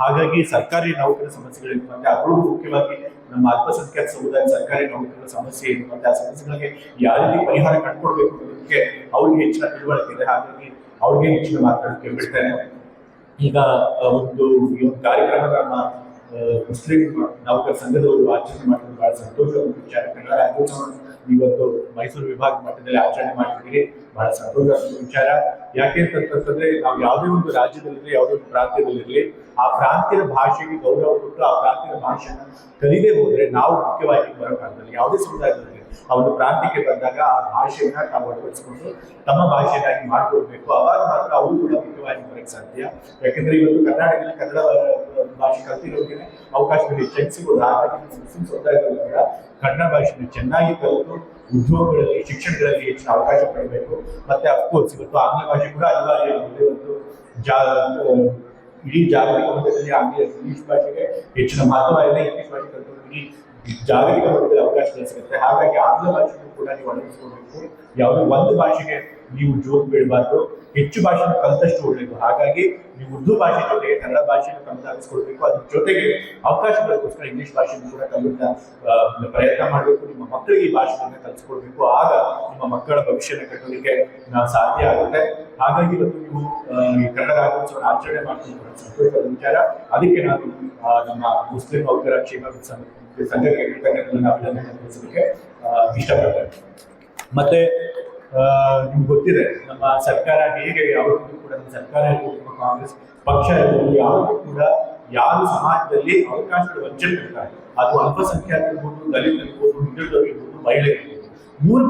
ಹಾಗಾಗಿ ಸರ್ಕಾರಿ ನೌಕರರ ಸಮಸ್ಯೆಗಳು ಮತ್ತೆ ಅದರಲ್ಲೂ ಮುಖ್ಯವಾಗಿ ನಮ್ಮ ಅಲ್ಪಸಂಖ್ಯಾತ ಸಮುದಾಯ ಸರ್ಕಾರಿ ನೌಕರರ ಸಮಸ್ಯೆ ಏನು ಮತ್ತೆ ಆ ಸಮಸ್ಯೆಗಳಿಗೆ ಯಾವ ರೀತಿ ಪರಿಹಾರ ಕಂಡುಕೊಡ್ಬೇಕು ಅನ್ನೋದಕ್ಕೆ ಅವ್ರಿಗೆ ಹೆಚ್ಚಿನ ತಿಳುವಳಿಕೆ ಇದೆ. ಹಾಗಾಗಿ ಅವ್ರಿಗೆ ಹೆಚ್ಚಿನ ಮಾತಾಡೋಕೆ ಬಿಡ್ತೇನೆ ಈಗ ಒಂದು, ಈ ಒಂದು ಕಾರ್ಯಕ್ರಮ ನಮ್ಮ ಮುಸ್ಲಿಂ ನೌಕರ ಸಂಘದವರು ಆಚರಣೆ ಮಾಡಿದ್ರು. ಬಹಳ ಸಂತೋಷ ವಿಚಾರ. ಇವತ್ತು ಮೈಸೂರು ವಿಭಾಗ ಮಟ್ಟದಲ್ಲಿ ಆಚರಣೆ ಮಾಡ್ತಿದ್ದೀರಿ ಬಹಳ ಸಂತೋಷ ವಿಚಾರ. ಯಾಕೆ ಅಂತಂತಂದ್ರೆ ನಾವು ಯಾವುದೇ ಒಂದು ರಾಜ್ಯದಲ್ಲಿರಲಿ, ಯಾವುದೇ ಒಂದು ಪ್ರಾಂತ್ಯದಲ್ಲಿರಲಿ, ಆ ಪ್ರಾಂತ್ಯದ ಭಾಷೆಗೆ ಗೌರವ ಕೊಟ್ಟು ಆ ಪ್ರಾಂತ್ಯದ ಭಾಷೆನ ಕಲಿದೇ ಹೋದ್ರೆ ನಾವು ಮುಖ್ಯವಾಗಿ ಬರೋಕ್ಕಾಗಲ್ಲ ಯಾವುದೇ ಸಮುದಾಯದಲ್ಲಿ ಒಂದು ಪ್ರಾಂತ್ಯಕ್ಕೆ ಬಂದಾಗ ಆ ಭಾಷೆಯನ್ನ ತಾವು ಅಳವಡಿಸಿಕೊಂಡು ತಮ್ಮ ಭಾಷೆಯಾಗಿ ಮಾಡ್ಕೊಳ್ಬೇಕು. ಅವಾಗ ಮಾತ್ರ ಅವರು ಕೂಡ ಮುಖ್ಯವಾಗಿ ಬರಕ್ಕೆ ಸಾಧ್ಯ. ಯಾಕಂದ್ರೆ ಇವತ್ತು ಕರ್ನಾಟಕದಲ್ಲಿ ಕನ್ನಡ ಭಾಷೆ ಕಲ್ತಿರೋರಿಗೆ ಅವಕಾಶಗಳು ಹೆಚ್ಚಿಸಿಕೊಂಡು ಹಾಗಾಗಿ ಮುಸ್ಲಿಂ ಸಮುದಾಯದಲ್ಲೂ ಕೂಡ ಕನ್ನಡ ಭಾಷೆಯನ್ನು ಚೆನ್ನಾಗಿ ಕಲಿತು ಉದ್ಯೋಗಗಳಲ್ಲಿ, ಶಿಕ್ಷಣಗಳಲ್ಲಿ ಹೆಚ್ಚಿನ ಅವಕಾಶ ಪಡಬೇಕು. ಮತ್ತೆ ಅಫ್ಕೋರ್ಸ್ ಇವತ್ತು ಆಂಗ್ಲ ಭಾಷೆ ಕೂಡ ಅನಿವಾರ್ಯ ಒಂದು ಜಾ ಇಡೀ ಜಾಗತಿಕ ಮಟ್ಟದಲ್ಲಿ ಆಂಗ್ಲ, ಇಂಗ್ಲಿಷ್ ಭಾಷೆಗೆ ಹೆಚ್ಚಿನ ಮಹತ್ವ ಇದೆ. ಇಂಗ್ಲಿಷ್ ಭಾಷೆ ಕಲಿತು ಇಡೀ ಜಾಗತಿಕ ಮಟ್ಟದಲ್ಲಿ ಅವಕಾಶಗಳು ಸಿಗುತ್ತೆ ಹಾಗಾಗಿ ಆಂಗ್ಲ ಭಾಷೆಯನ್ನು ಕೂಡ ನೀವು ಅಳವಡಿಸ್ಕೊಳ್ಬೇಕು ಯಾವುದೇ ಒಂದು ಭಾಷೆಗೆ ನೀವು ಜೋತ್ ಬೀಳಬಾರ್ದು. ಹೆಚ್ಚು ಭಾಷೆನ ಕಲಿತಷ್ಟು ಒಳ್ಳೆಯದು ಹಾಗಾಗಿ ನೀವು ಉರ್ದು ಭಾಷೆ ಜೊತೆಗೆ ಕನ್ನಡ ಭಾಷೆಯನ್ನು ಕಲಿತಾಗಿಸ್ಕೊಳ್ಬೇಕು. ಅದ್ರ ಜೊತೆಗೆ ಅವಕಾಶಗಳಿಗೋಸ್ಕರ ಇಂಗ್ಲಿಷ್ ಭಾಷೆಯನ್ನು ಕೂಡ ಕಲಿತ ಪ್ರಯತ್ನ ಮಾಡಬೇಕು. ನಿಮ್ಮ ಮಕ್ಕಳಿಗೆ ಈ ಭಾಷೆಯನ್ನು ಕಲಿಸ್ಕೊಳ್ಬೇಕು. ಆಗ ನಿಮ್ಮ ಮಕ್ಕಳ ಭವಿಷ್ಯನ ಕಟ್ಟೋದಕ್ಕೆ ನಾವು ಸಾಧ್ಯ ಆಗುತ್ತೆ. ಹಾಗಾಗಿ ಇವತ್ತು ನೀವು ಕನ್ನಡ ರಾಜ್ಯೋತ್ಸವ ಆಚರಣೆ ಬರೋ ಸಂತೋಷದ ವಿಚಾರ. ಅದಕ್ಕೆ ನಾನು ನಮ್ಮ ಮುಸ್ಲಿಂ ನೌಕರ ಕ್ಷೇಮ ಸಂಘ- ಸಂಘಕ್ಕೆ ಕೃತಜ್ಞತೆಗಳನ್ನು ಅಭಿನಂದನೆ ತಿಳಿಸಲಿಕ್ಕೆ ಇಷ್ಟಪಡ್ತೇನೆ. ಮತ್ತೆ ನಿಮ್ಗೆ ಗೊತ್ತಿದೆ, ನಮ್ಮ ಸರ್ಕಾರ ಹೇಗೆ, ಯಾವತ್ತೂ ಕೂಡ ನಮ್ಮ ಸರ್ಕಾರ ಇರ್ಬೋದು ಕಾಂಗ್ರೆಸ್ ಪಕ್ಷ ಇರ್ಬೋದು, ಯಾವತ್ತೂ ಕೂಡ ಯಾರು ಸಮಾಜದಲ್ಲಿ ಅವಕಾಶಗಳು ವಂಚನೆ ಇರ್ತಾರೆ ಅದು ಅಲ್ಪಸಂಖ್ಯಾತ ಇರ್ಬೋದು ದಲಿತ ಇರ್ಬೋದು ಹಿಂದುಳಿದವರು ಇರ್ಬೋದು ಮಹಿಳೆ ಇರ್ಬೋದು.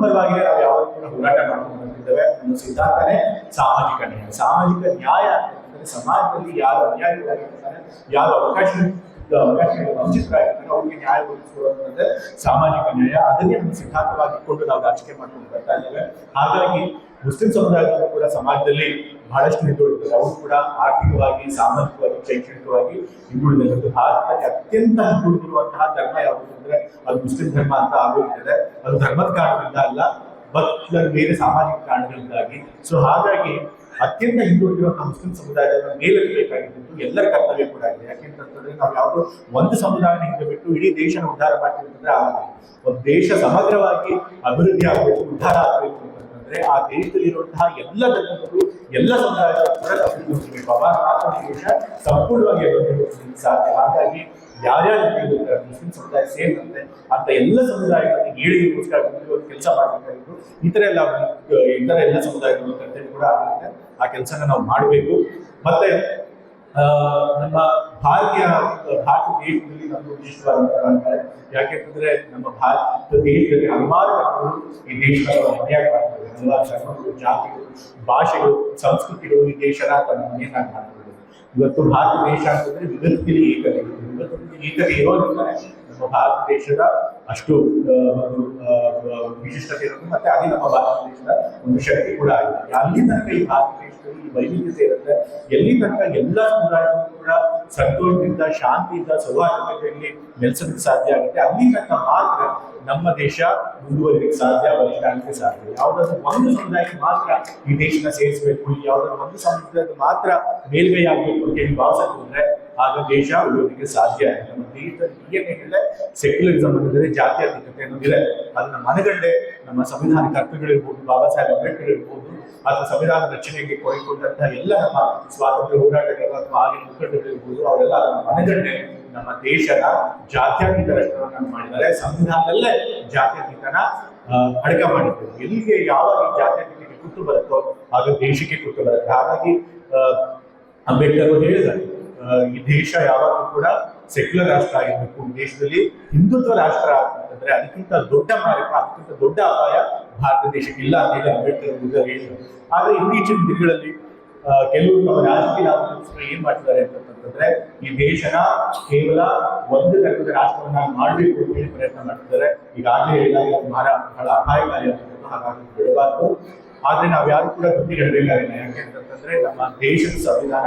ಪರವಾಗಿ ನಾವು ಯಾವತ್ತೂ ಕೂಡ ಹೋರಾಟ ಮಾಡ್ಕೊಂಡು ಬಂದಿದ್ದೇವೆ ನಮ್ಮ ಸಿದ್ಧಾಂತನೇ ಸಾಮಾಜಿಕ ನ್ಯಾಯ. ಸಾಮಾಜಿಕ ನ್ಯಾಯ ಅಂತಂದ್ರೆ ಸಮಾಜದಲ್ಲಿ ಯಾರು ಅನ್ಯಾಯವಾಗಿರ್ತಾರೆ ಯಾರು ಅವಕಾಶ ಅವ್ರಿಗೆ ನ್ಯಾಯ ಸಾಮಾಜಿಕ ನ್ಯಾಯ. ಅದನ್ನೇ ನಮ್ಮ ಸಿದ್ಧಾಂತವಾಗಿ ಇಟ್ಕೊಂಡು ನಾವು ರಾಜಕೀಯ ಮಾಡ್ಕೊಂಡು ಬರ್ತಾ ಇದ್ದೇವೆ. ಹಾಗಾಗಿ ಮುಸ್ಲಿಂ ಸಮುದಾಯದವರು ಕೂಡ ಸಮಾಜದಲ್ಲಿ ಬಹಳಷ್ಟು ಹಿಂದುಳಿದಿದ್ದಾರೆ. ಅವರು ಕೂಡ ಆರ್ಥಿಕವಾಗಿ, ಸಾಮಾಜಿಕವಾಗಿ, ಶೈಕ್ಷಣಿಕವಾಗಿ ಹಿಂದುಳಿದಿರುವುದು ಭಾರತದಲ್ಲಿ ಅತ್ಯಂತ ಹಿಂದುಳಿದಿರುವಂತಹ ಧರ್ಮ ಯಾವುದು ಅಂದ್ರೆ ಅದು ಮುಸ್ಲಿಂ ಧರ್ಮ ಅಂತ ಆಗೋಗಿದೆ. ಅದು ಧರ್ಮದ ಕಾರಣದಿಂದ ಅಲ್ಲ, ಬಟ್ ಬೇರೆ ಸಾಮಾಜಿಕ ಕಾರಣಗಳಿಂದಾಗಿ. ಸೊ ಹಾಗಾಗಿ ಅತ್ಯಂತ ಹಿಂದುಳಿದಿರುವಂತಹ ಮುಸ್ಲಿಂ ಸಮುದಾಯದ ಮೇಲೆತ್ತಬೇಕಾಗಿದ್ದು ಎಲ್ಲರ ಕರ್ತವ್ಯ ಕೂಡ ಇದೆ. ಯಾಕೆಂತಂದ್ರೆ ನಾವು ಯಾವುದೋ ಒಂದು ಸಮುದಾಯನ ಹಿಂದೆ ಬಿಟ್ಟು ಇಡೀ ದೇಶನ ಉದ್ಧಾರ ಮಾಡ್ತೀವಿ ಅಂತಂದ್ರೆ ಒಂದು ದೇಶ ಸಮಗ್ರವಾಗಿ ಅಭಿವೃದ್ಧಿ ಆಗಬೇಕು, ಉದ್ಧಾರ ಆಗಬೇಕು ಅಂತಂದ್ರೆ ಆ ದೇಶದಲ್ಲಿರುವಂತಹ ಎಲ್ಲ ಧರ್ಮಗಳು, ಎಲ್ಲ ಸಮುದಾಯಗಳು ಕೂಡ ಅಭಿವೃದ್ಧಿ ಹೊಂದಬೇಕು ಅವಾಗ ದೇಶ ಸಂಪೂರ್ಣವಾಗಿ ಅಭಿವೃದ್ಧಿ ಸಾಧ್ಯ. ಹಾಗಾಗಿ ಯಾರ್ಯಾರು ಮುಸ್ಲಿಂ ಸಮುದಾಯ ಸೇರಿದಂತೆ ಅಂತ ಎಲ್ಲ ಸಮುದಾಯಗಳಿಗೆ ಏಳಿಗೆಗೋಸ್ಕರ ಕೆಲಸ ಮಾಡಬೇಕಾಗಿತ್ತು ಈ ತರ ಎಲ್ಲ ಇತರ ಎಲ್ಲ ಸಮುದಾಯಗಳು ಕರ್ತವ್ಯ ಕೂಡ ಆಗುತ್ತೆ. ಆ ಕೆಲಸನ ನಾವು ಮಾಡಬೇಕು. ಮತ್ತೆ ನಮ್ಮ ಭಾರತೀಯ ಭಾರತ ದೇಶದಲ್ಲಿ ನಮ್ಗೆ ಯಾಕೆ ಯಾಕೆಂತಂದ್ರೆ ನಮ್ಮ ಭಾರತ ದೇಶದಲ್ಲಿ ಹಲವಾರು ಜನರು ಈ ದೇಶದ ಮನೆಯಾಗಿ ಮಾಡ್ತಾರೆ. ಧರ್ಮಗಳು ಜಾತಿಗಳು, ಭಾಷೆಗಳು, ಸಂಸ್ಕೃತಿಗಳು ಈ ದೇಶನ ತನ್ನ ಮಾಡ್ತಾರೆ. ಇವತ್ತು ಭಾರತ ದೇಶ ಅಂತಂದ್ರೆ ವಿವಿಧತೆಯಲ್ಲಿ ಏಕತೆ. ವಿವಿಧತೆಯಲ್ಲಿ ಏಕತೆ ಇರೋದ್ರಿಂದ ನಮ್ಮ ಭಾರತ ದೇಶದ ಅಷ್ಟು ವಿಶಿಷ್ಟತೆ ಇರುತ್ತೆ. ಮತ್ತೆ ಅದೇ ನಮ್ಮ ಭಾರತ ದೇಶದ ಒಂದು ಶಕ್ತಿ ಕೂಡ ಆಗಿದೆ ಅಲ್ಲಿ ತನಕ ಈ ಭಾರತ ದೇಶದಲ್ಲಿ ಈ ವೈವಿಧ್ಯತೆ ಇರುತ್ತೆ. ಎಲ್ಲಿ ತನಕ ಎಲ್ಲ ಸಮುದಾಯಗಳು ಕೂಡ ಸಂತೋಷದಿಂದ, ಶಾಂತಿಯಿಂದ, ಸೌಹಾರ್ದತೆಯಲ್ಲಿ ನೆಲೆಸೋದಕ್ಕೆ ಸಾಧ್ಯ ಆಗುತ್ತೆ, ಅಲ್ಲಿ ತನಕ ಮಾತ್ರ ನಮ್ಮ ದೇಶ ಮುಂದುವರಿಲಿಕ್ಕೆ ಸಾಧ್ಯ ಬಲಿಷ್ಠ ಆಗಲಿಕ್ಕೆ ಸಾಧ್ಯ ಯಾವುದಾದ್ರೂ ಒಂದು ಸಮುದಾಯಕ್ಕೆ ಮಾತ್ರ ಈ ದೇಶನ ಸೇರಿಸಬೇಕು, ಯಾವುದಾದ್ರೂ ಒಂದು ಸಮುದಾಯಕ್ಕೆ ಮಾತ್ರ ಮೇಲ್ಮೈ ಆಗಬೇಕು ಅಂತ ಹೇಳಿ ಭಾವಿಸಿದ್ರೆ ಆಗ ದೇಶ ಉಳಿಯೋದಕ್ಕೆ ಸಾಧ್ಯ ಇಲ್ಲ ನಮ್ಮ ದೇಶದಲ್ಲಿ ಏನೇನಿದೆ ಸೆಕ್ಯುಲರಿಸಮ್ ಅನ್ನೋದಿದೆ ಜಾತ್ಯತೀತತೆ ಅನ್ನೋದಿದೆ ಅದನ್ನ ಮನಗಂಡೆ ನಮ್ಮ ಸಂವಿಧಾನ ಅರ್ಥಗಳಿರ್ಬೋದು ಬಾಬಾ ಸಾಹೇಬ್ ಅಂಬೇಡ್ಕರ್ ಇರ್ಬೋದು, ಅಥವಾ ಸಂವಿಧಾನ ರಚನೆಗೆ ಕೊಡಿಕೊಂಡಂತಹ ಎಲ್ಲ ನಮ್ಮ ಸ್ವಾತಂತ್ರ್ಯ ಹೋರಾಟಗಳು ಅಥವಾ ಆಗಿನ ಮುಖಂಡಗಳಿರ್ಬೋದು ಅವರೆಲ್ಲ ಅದನ್ನ ಮನಗಂಡೆ ನಮ್ಮ ದೇಶದ ಜಾತ್ಯತೀತ ರಾಷ್ಟ್ರವನ್ನ ಮಾಡಿದ್ದಾರೆ. ಸಂವಿಧಾನದಲ್ಲೇ ಜಾತ್ಯತೀತನ ಅಡಕ ಮಾಡಿದ್ರು ಎಲ್ಲಿಗೆ ಯಾವಾಗ ಈ ಜಾತ್ಯತೀತಕ್ಕೆ ಬರುತ್ತೋ, ಆಗ ದೇಶಕ್ಕೆ ಕುತ್ತು ಬರುತ್ತೆ. ಹಾಗಾಗಿ ಅಂಬೇಡ್ಕರ್ ಅವರು ಹೇಳಿದ್ದಾರೆ. ಈ ದೇಶ ಯಾವಾಗಲೂ ಕೂಡ ಸೆಕ್ಯುಲರ್ ರಾಷ್ಟ್ರ ಆಗಿರ್ಬೇಕು. ದೇಶದಲ್ಲಿ ಹಿಂದುತ್ವ ರಾಷ್ಟ್ರ ಅಂತಂದ್ರೆ ಅದಕ್ಕಿಂತ ದೊಡ್ಡ ಮಾರಕ ಅದಕ್ಕಿಂತ ದೊಡ್ಡ ಅಪಾಯ ಭಾರತ ದೇಶಕ್ಕೆ ಇಲ್ಲ ಅಂತ ಹೇಳಿ ಅಂಬೇಡ್ಕರ್ ಹೇಳಿದ್ರು. ಆದ್ರೆ ಇತ್ತೀಚಿನ ದಿನಗಳಲ್ಲಿ ಕೆಲವು ನಮ್ಮ ರಾಜಕೀಯ ಏನ್ ಮಾಡ್ತಿದ್ದಾರೆ ಅಂತಂತಂದ್ರೆ ಈ ದೇಶನ ಕೇವಲ ಒಂದು ತಕ್ಕದ ರಾಷ್ಟ್ರವನ್ನ ಮಾಡಬೇಕು ಅಂತ ಹೇಳಿ ಪ್ರಯತ್ನ ಮಾಡ್ತಿದ್ದಾರೆ. ಈಗಾಗಲೇ ಹೇಳಿದಾಗ ಬಹಳ ಬಹಳ ಅಪಾಯಕಾರಿ ಅಂತಂದ್ರೆ ಹಾಗಾಗಿ ಬಿಡಬಾರ್ದು. ಆದ್ರೆ ನಾವ್ ಯಾರು ಕೂಡ ಬುದ್ಧಿ ಹೇಳಬೇಕಾಗಿಲ್ಲ. ಯಾಕೆ ಅಂತಂದ್ರೆ ನಮ್ಮ ದೇಶದ ಸಂವಿಧಾನ